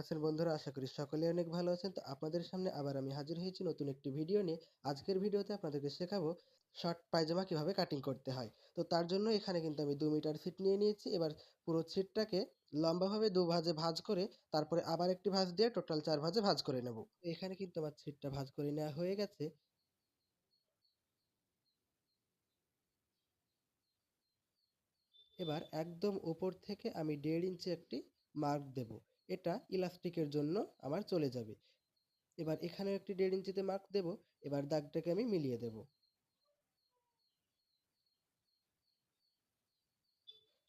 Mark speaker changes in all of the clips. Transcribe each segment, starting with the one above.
Speaker 1: আছেন বন্ধুরা? আশা করি সকলে অনেক ভালো আছেন। তো আপনাদের সামনে আবার আমি হাজির হয়েছি নতুন একটি ভিডিও নিয়ে। আজকের ভিডিওতে আপনাদেরকে শেখাবো শর্ট পায়জামা কীভাবে কাটিং করতে হয়। তো তার জন্য এখানে কিন্তু আমি ২ মিটার ছিট নিয়ে নিয়েছি। এবার পুরো ছিটটাকে লম্বাভাবে দু ভাঁজে ভাঁজ করে তারপরে আবার একটি ভাঁজ দিয়ে টোটাল চার ভাঁজে ভাঁজ করে নেব। এখানে কিন্তু আমার ছিটটা ভাঁজ করে নেওয়া হয়ে গেছে। এবার একদম উপর থেকে আমি ১.৫ ইঞ্চি একটি মার্ক দেব। এটা ইলাস্টিকের জন্য আমার চলে যাবে। এবার এখানেও একটি ১.৫ ইঞ্চিতে মার্ক দেব। এবার দাগটাকে আমি মিলিয়ে দেব।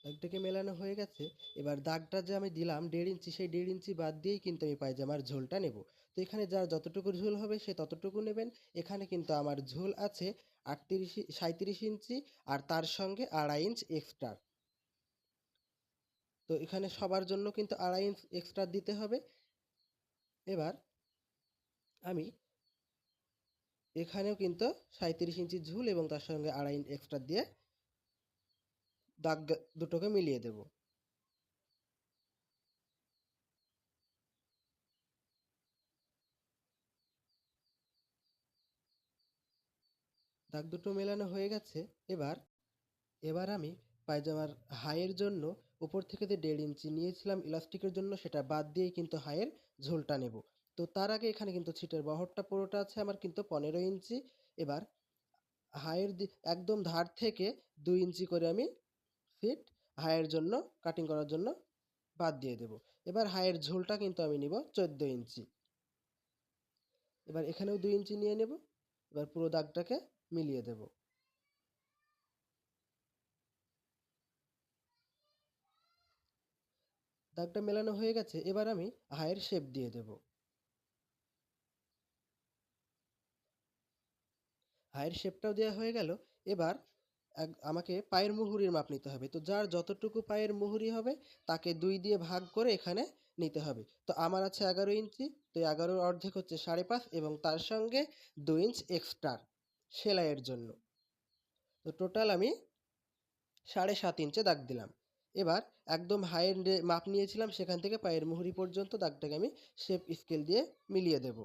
Speaker 1: দাগটাকে মেলানো হয়ে গেছে। এবার দাগটা যে আমি দিলাম দেড় ইঞ্চি, সেই দেড় ইঞ্চি বাদ দিয়েই কিন্তু আমি পায়জামার ঝোলটা নেব। তো এখানে যার যতটুকু ঝোল হবে, সে ততটুকু নেবেন। এখানে কিন্তু আমার ঝোল আছে ৩৮ ৩৭ ইঞ্চি আর তার সঙ্গে ২.৫ ইঞ্চ এক্সট্রা। তো এখানে সবার জন্য কিন্তু ২.৫ ইঞ্চ এক্সট্রা দিতে হবে। এবার আমি এখানেও কিন্তু ৩৭ ইঞ্চি ঝুল এবং তার সঙ্গে ২.৫ ইঞ্চ এক্সট্রা দিয়ে দাগ দুটোকে মিলিয়ে দেব। দাগ দুটো মেলানো হয়ে গেছে। এবার এবার আমি পায়জামার হাইয়ের জন্য উপর থেকে যে দেড় ইঞ্চি নিয়েছিলাম ইলাস্টিকের জন্য সেটা বাদ দিয়েই কিন্তু হাইয়ের ঝোলটা নেব। তো তার আগে এখানে কিন্তু ছিটের বহরটা পুরোটা আছে আমার কিন্তু ১৫ ইঞ্চি। এবার হাইয়ের দি, একদম ধার থেকে দুই ইঞ্চি করে আমি ফিট হাইয়ের জন্য কাটিং করার জন্য বাদ দিয়ে দেব। এবার হাইয়ের ঝোলটা কিন্তু আমি নিব ১৪ ইঞ্চি। এবার এখানেও ২ ইঞ্চি নিয়ে নেব। এবার পুরো দাগটাকে মিলিয়ে দেব। দাগটা মেলানো হয়ে গেছে। এবার আমি হাইয়ের শেপ দিয়ে দেব। হাইয়ের শেপটাও দেওয়া হয়ে গেল। এবার আমাকে পায়ের মুহুরির মাপ নিতে হবে। তো যার যতটুকু পায়ের মুহুরি হবে, তাকে দুই দিয়ে ভাগ করে এখানে নিতে হবে। তো আমার আছে ১১ ইঞ্চি। তো ১১ অর্ধেক হচ্ছে ৫.৫ এবং তার সঙ্গে ২ ইঞ্চ এক্সট্রা সেলাইয়ের জন্য। তো টোটাল আমি ৭.৫ ইঞ্চে দাগ দিলাম। এবার একদম হাইয়ের মাপ নিয়েছিলাম, সেখান থেকে পায়ের মুহুরি পর্যন্ত দাগটাকে আমি শেপ স্কেল দিয়ে মিলিয়ে দেব।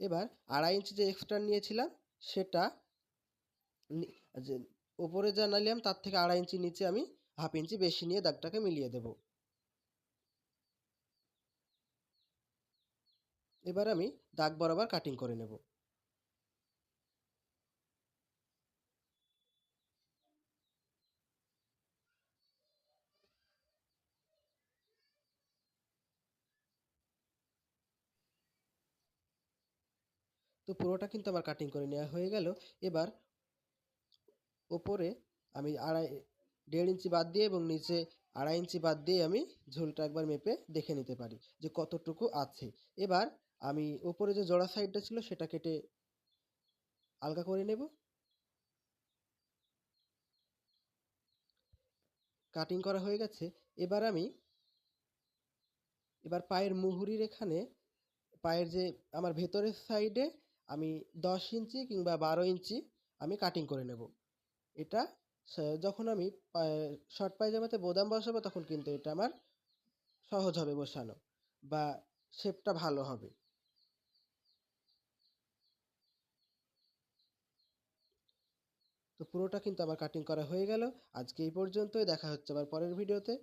Speaker 1: এবার ২.৫ ইঞ্চি যে এক্সট্রা নিয়েছিলাম, সেটা যে ওপরে যা নিলাম, তার থেকে ২.৫ ইঞ্চি নিচে আমি হাফ ইঞ্চি বেশি নিয়ে দাগটাকে মিলিয়ে দেব। এবার আমি দাগ বরাবর কাটিং করে নেব। তো পুরোটা কিন্তু আমার কাটিং করে নেওয়া হয়ে গেল। এবার ওপরে আমি আড়াই, দেড় ইঞ্চি বাদ দিয়ে এবং নিচে ২.৫ ইঞ্চি বাদ দিয়ে আমি ঝোলটা একবার মেপে দেখে নিতে পারি যে কতটুকু আছে। এবার আমি ওপরে যে জোড়া সাইডটা ছিল সেটা কেটে আলগা করে নেব। কাটিং করা হয়ে গেছে। এবার আমি, এবার পায়ের মুহুরির এখানে, পায়ের যে আমার ভেতরের সাইডে আমি ১০ ইঞ্চি কিংবা ১২ ইঞ্চি আমি কাটিং করে নেব। এটা যখন আমি শর্ট পায়জামাতে বোতাম বসাবো তখন কিন্তু এটা আমার সহজ হবে বসানো বা শেপটা ভালো হবে। তো পুরোটা কিন্তু আমার কাটিং করা হয়ে গেল। আজকে এই পর্যন্তই দেখা হচ্ছে আবার পরের ভিডিওতে।